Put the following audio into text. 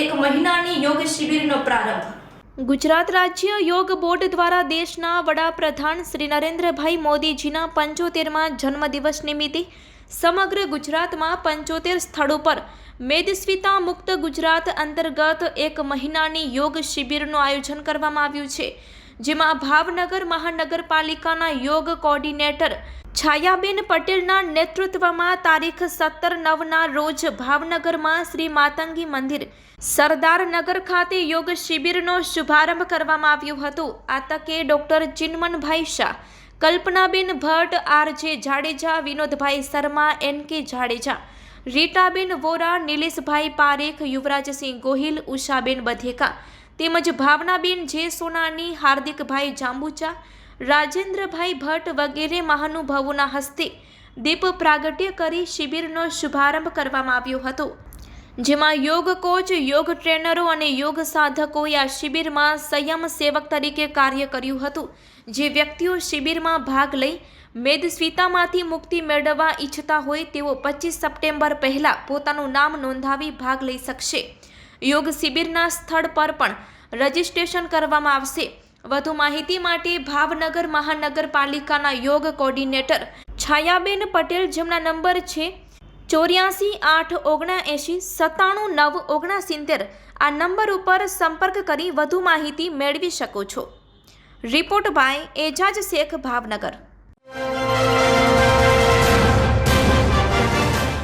એક મહિનાની યોગ શિબિરનો પ્રારંભ. ગુજરાત રાજ્ય યોગ બોર્ડ દ્વારા દેશના વડાપ્રધાન શ્રી નરેન્દ્રભાઈ મોદીજીના પંચોતેરમાં જન્મદિવસ નિમિત્તે સમગ્ર ગુજરાતમાં પંચોતેર સ્થળો પર મેદસ્વીતા મુક્ત ગુજરાત અંતર્ગત એક મહિનાની યોગ શિબિરનું આયોજન કરવામાં આવ્યું છે, જેમાં ભાવનગર મહાનગરપાલિકાના યોગ કોર્ડિનેટર છાયાબેન પટેલના નેતૃત્વમાં તારીખ સત્તર નવના રોજ ભાવનગરમાં શ્રી માતંગી મંદિર. સરદારનગર ખાતે યોગ શિબિરનો શુભારંભ કરવામાં આવ્યો હતો. આ તકે doctor Chinmanbhai Shah, Kalpanaben Bhatt R J Jadeja, Vinodbhai Sharma, N K Jadeja, Ritaben Vora, નિલેશભાઈ પારેખ, યુવરાજસિંહ ગોહિલ, ઉષાબેન બધેકા તેમજ ભાવનાબેન જે સોનાની હાર્દિકભાઈ જાંબુચા રાજેન્દ્રભાઈ ભટ્ટ વગેરે મહાનુભાવોના હસ્તે દીપ પ્રાગટ્ય કરી શિબિરનો શુભારંભ કરવામાં આવ્યો હતો. જેમાં યોગ કોચ, યોગ ટ્રેનરો અને યોગ સાધકોએ આ શિબિરમાં સંયમ સેવક તરીકે કાર્ય કર્યું હતું. જે વ્યક્તિઓ શિબિરમાં ભાગ લઈ મેદસ્વીતામાંથી મુક્તિ મેળવવા ઈચ્છતા હોય તેઓ પચીસ સપ્ટેમ્બર પહેલાં પોતાનું નામ નોંધાવી ભાગ લઈ શકશે. યોગ શિબિરના સ્થળ પર પણ રજિસ્ટ્રેશન કરવામાં આવશે. વધુ માહિતી માટે ભાવનગર મહાનગરપાલિકાના યોગ કોર્ડિનેટર છાયાબેન પટેલ જેમના નંબર છે ચોર્યાસી આઠ ઓગણએંશી સત્તાણું નવ ઓગણસિત્તેર. આ નંબર ઉપર સંપર્ક કરી વધુ માહિતી મેળવી શકો છો. Report by Ejaz Shaikh Bhavnagar.